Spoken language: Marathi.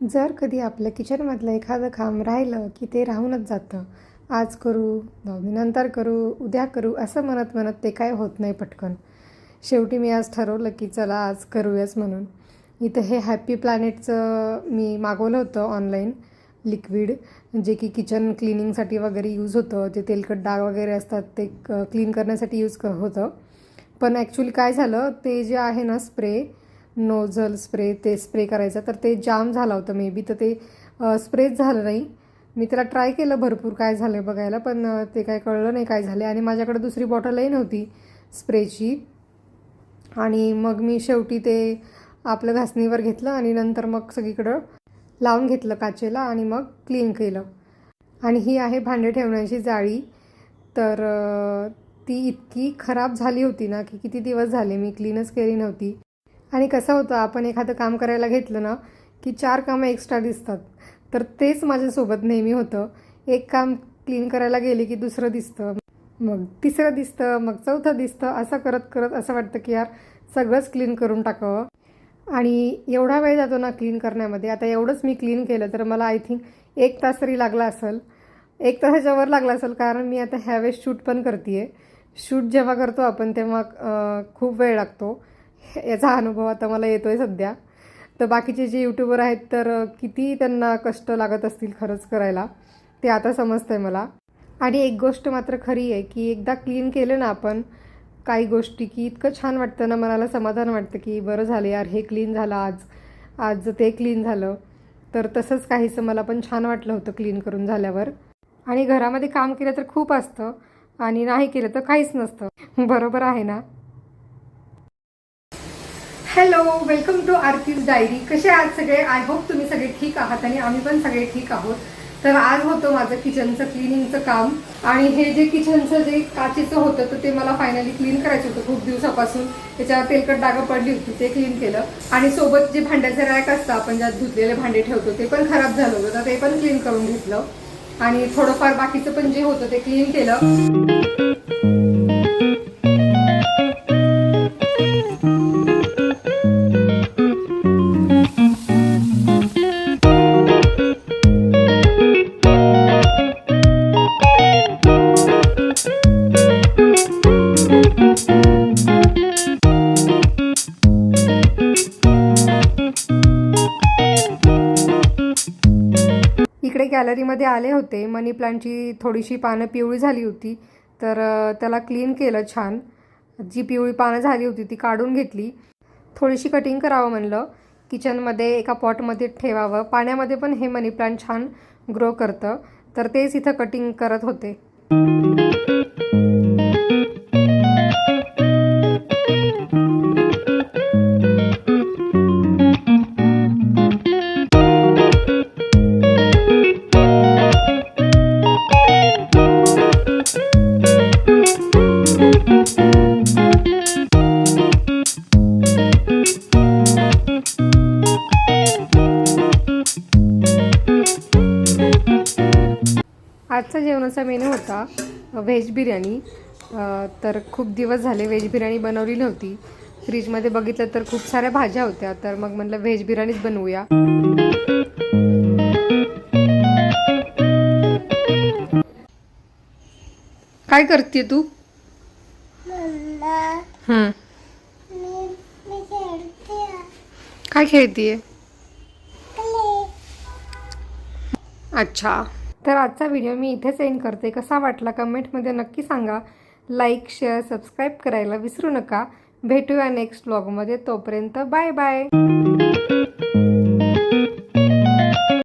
जर कधी आपल्या किचनमधलं एखादं काम राहिलं की ते राहूनच जातं आज करू नंतर करू उद्या करू असं म्हणत म्हणत ते काय होत नाही पटकन. शेवटी मी आज ठरवलं की चला आज करूयाच म्हणून. इथं हे हॅपी प्लॅनेटचं मी मागवलं होतं ऑनलाईन लिक्विड जे की किचन क्लिनिंगसाठी वगैरे यूज होतं जे तेलकट डाग वगैरे असतात ते क्लीन करण्यासाठी यूज क होतं. पण ॲक्च्युली काय झालं ते जे आहे ना स्प्रे नोझल स्प्रे ते स्प्रे करायचं. तर ते जाम झालं होतं मे बी तर ते स्प्रेच झालं नाही. मी त्याला ट्राय केलं भरपूर काय झालं आहे बघायला पण ते काय कळलं नाही काय झाले आणि माझ्याकडे दुसरी बॉटलही नव्हती स्प्रेची. आणि मग मी शेवटी ते आपलं घासणीवर घेतलं आणि नंतर मग सगळीकडं लावून घेतलं काचेला आणि मग क्लीन केलं. आणि ही आहे भांडे ठेवण्याची जाळी. तर ती इतकी खराब झाली होती ना की किती दिवस झाले मी क्लीनच केली नव्हती. आणि कसं होतं आपण एखादं काम करायला घेतलं ना की चार कामं एक्स्ट्रा दिसतात. तर तेच माझ्यासोबत नेहमी होतं. एक काम क्लीन करायला गेले की दुसरं दिसतं. मग तिसरं दिसतं मग चौथं दिसतं असं करत करत असं वाटतं की यार सगळंच क्लीन करून टाकावं. आणि एवढा वेळ जातो ना क्लीन करण्यामध्ये. आता एवढंच मी क्लीन केलं तर मला आय थिंक एक तास तरी लागला असेल. एक तासाच्या वर लागला असेल कारण मी आता ह्यावेळेस शूट पण करते आहे शूट जेव्हा करतो आपण तेव्हा खूप वेळ लागतो. याचा अनुभव आता मला येतो आहे सध्या. तर बाकीचे जे यूट्यूबर आहेत तर किती त्यांना कष्ट लागत असतील खरंच करायला ते आता समजतं आहे मला. आणि एक गोष्ट मात्र खरी आहे की एकदा क्लीन केलं ना आपण काही गोष्टी की इतकं छान वाटतं ना मनाला समाधान वाटतं की बरं झालं यार हे क्लीन झालं आज आज ते क्लीन झालं. तर तसंच काहीसं मला पण छान वाटलं होतं क्लीन करून झाल्यावर. आणि घरामध्ये काम केलं तर खूप असतं आणि नाही केलं तर काहीच नसतं. बरोबर आहे ना? Hello welcome to Aarti's diary कसे आहात सगळे? आय होप तुम्ही सगळे ठीक आहात आणि आम्ही पण सगळे ठीक आहोत. तर आज होतं माझं किचनचं क्लिनिंगचं काम आणि हे जे किचनचं जे काचेचं होतं तर ते मला फायनली क्लीन करायचं होतं खूप दिवसापासून. त्याच्यावर तेलकट डागं पडली होती ते क्लीन केलं. आणि सोबत जे भांड्याचे रॅक असतं आपण ज्यात धुतलेले भांडे ठेवतो ते पण खराब झालं होतं तर ते पण क्लीन करून घेतलं. आणि थोडंफार बाकीचं पण जे होतं ते क्लीन केलं. गॅलरीमध्ये आले होते. मनी प्लांटची थोडीशी पानं पिवळी झाली होती. तर त्याला क्लीन केलं छान. जी पिवळी पानं झाली होती ती काढून घेतली. थोडीशी कटिंग करावं म्हणलं. किचनमध्ये एका पॉटमध्ये ठेवावं. पाण्यामध्ये पण हे मनी प्लांट छान ग्रो करतं. तर तेच इथं कटिंग करत होते. आजचा जेवणाचा मेनू होता व्हेज बिर्याणी. तर खूप दिवस झाले व्हेज बिर्याणी बनवली नव्हती. फ्रीजमध्ये बघितलं तर खूप साऱ्या भाज्या होत्या तर मग म्हटलं व्हेज बिर्याणीच बनवूया. काय करते तू? हं, काय खेळतीये? अच्छा. तर आजचा व्हिडिओ मी इथेच एंड करते. कसा वाटला कमेंटमध्ये नक्की सांगा. लाईक शेअर सबस्क्राईब करायला विसरू नका. भेटूया नेक्स्ट ब्लॉगमध्ये तोपर्यंत बाय बाय